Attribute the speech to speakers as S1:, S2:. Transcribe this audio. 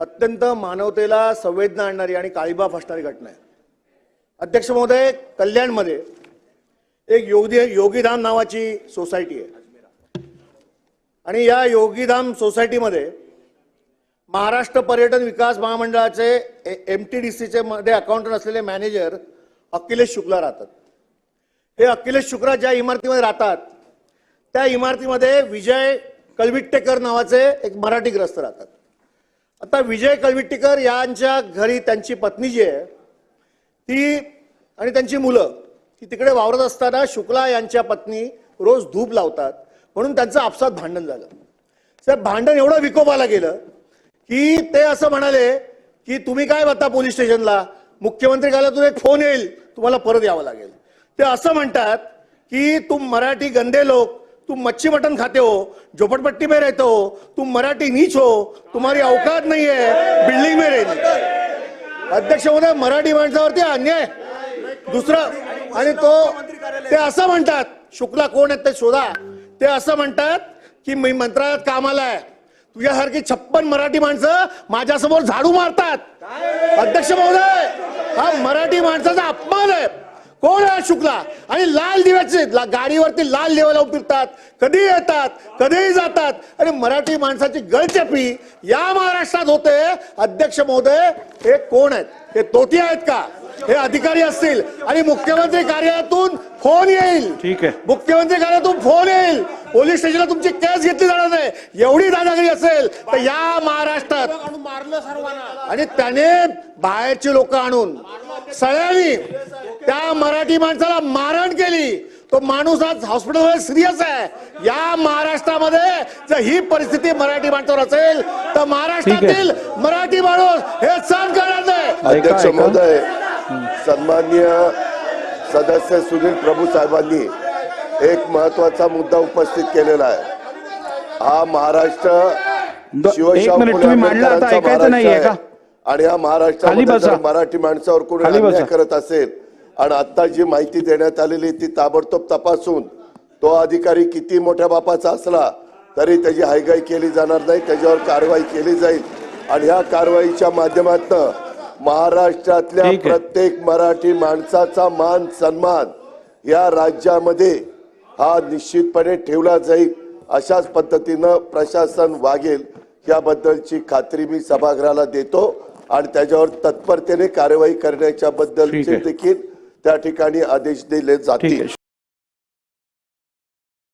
S1: अत्यंत मानवतेला संवेदना आणणारी आणि काळीबाफ असणारी घटना आहे. अध्यक्ष महोदय कल्याणमध्ये एक योगी योगीधाम नावाची सोसायटी आहे. आणि या योगीधाम सोसायटीमध्ये महाराष्ट्र पर्यटन विकास महामंडळाचे एम टी डी सीचे मध्ये अकाउंटंट असलेले मॅनेजर अखिलेश शुक्ला राहतात. हे अखिलेश शुक्ला ज्या इमारतीमध्ये राहतात त्या इमारतीमध्ये विजय कलविट्टेकर नावाचे एक मराठी ग्रस्त राहतात. आता विजय कळविट्टीकर यांच्या घरी त्यांची पत्नी जी आहे ती आणि त्यांची मुलं ती तिकडे वावरत असताना शुक्ला यांच्या पत्नी रोज धूप लावतात. म्हणून त्यांचं आपसात भांडण झालं. साहेब भांडण एवढं विकोपाला गेलं की ते असं म्हणाले की तुम्ही काय बघता पोलीस स्टेशनला? मुख्यमंत्री कार्यालयातून एक फोन येईल तुम्हाला परत यावं लागेल. ते असं म्हणतात की तुम मराठी गंदे लोक तुम मच्छी मटन खाते हो झोपड़पट्टी में रहते हो तुम मराठी नीच हो तुम्हारी अवकात नहीं है बिल्डिंग में रहने अध्यक्ष महोदय मराठी माणसावरती अन्याय। दुसरं आणि तो ते असं म्हणतात शुक्ला कोण आहेत ते शोधा. ते असं म्हणतात की मी मंत्रालयात कामाला आहे. तुझ्यासारखी छप्पन मराठी माणसं माझ्यासमोर झाडू मारतात. अध्यक्ष महोदय हा मराठी माणसाचा अपमान आहे. कोण आहे हा शुक्ला? आणि लाल दिव्याचे ला- गाडीवरती लाल दिवे लावून फिरतात. कधी येतात? कधीही जातात. आणि मराठी माणसाची गळचेपी या महाराष्ट्रात होते. अध्यक्ष महोदय हे कोण आहेत? हे तोटी आहेत का? हे अधिकारी असतील. आणि मुख्यमंत्री कार्यालयातून फोन येईल.
S2: ठीक आहे.
S1: मुख्यमंत्री कार्यालयातून फोन येईल. पोलीस स्टेशनला तुमची केस घेतली जाणार नाही. एवढी दादागिरी असेल तर या महाराष्ट्रात आणि त्याने बाहेरची लोक आणून सगळ्यांनी त्या मराठी माणसाला मारहाण केली. तो माणूस आज हॉस्पिटलमध्ये सिरियस आहे. या महाराष्ट्रामध्ये जर ही परिस्थिती मराठी माणसावर असेल तर महाराष्ट्रातील मराठी माणूस हे सहन करणार नाही.
S2: ऐका,
S3: अध्यक्ष. महोदय सन्मान्य सदस्य सुनील प्रभू साहेबांनी एक महत्त्वाचा मुद्दा उपस्थित केलेला आहे. हा महाराष्ट्र शिवशाहू
S2: मिनिट,
S3: आणि या
S2: खाली
S3: महाराष्ट्रामध्ये. जर मराठी माणसावर कोणी अन्याय. करत असेल आणि आता जी माहिती देण्यात आलेली ती ताबडतोब तपासून तो अधिकारी किती मोठ्या बापाचा असला तरी त्याची हायगाई केली जाणार नाही त्याच्यावर कारवाई केली जाईल आणि ह्या कारवाईच्या माध्यमातून महाराष्ट्रातल्या. प्रत्येक मराठी माणसाचा मान सन्मान या राज्यामध्ये हा निश्चितपणे ठेवला जाईल अशाच पद्धतीनं प्रशासन वागेल याबद्दलची खात्री मी सभागृहाला देतो आणि त्याच्यावर तत्परतेने कारवाई करण्याच्या
S2: आहे.
S3: देखील त्या ठिकाणी आदेश दिले जातील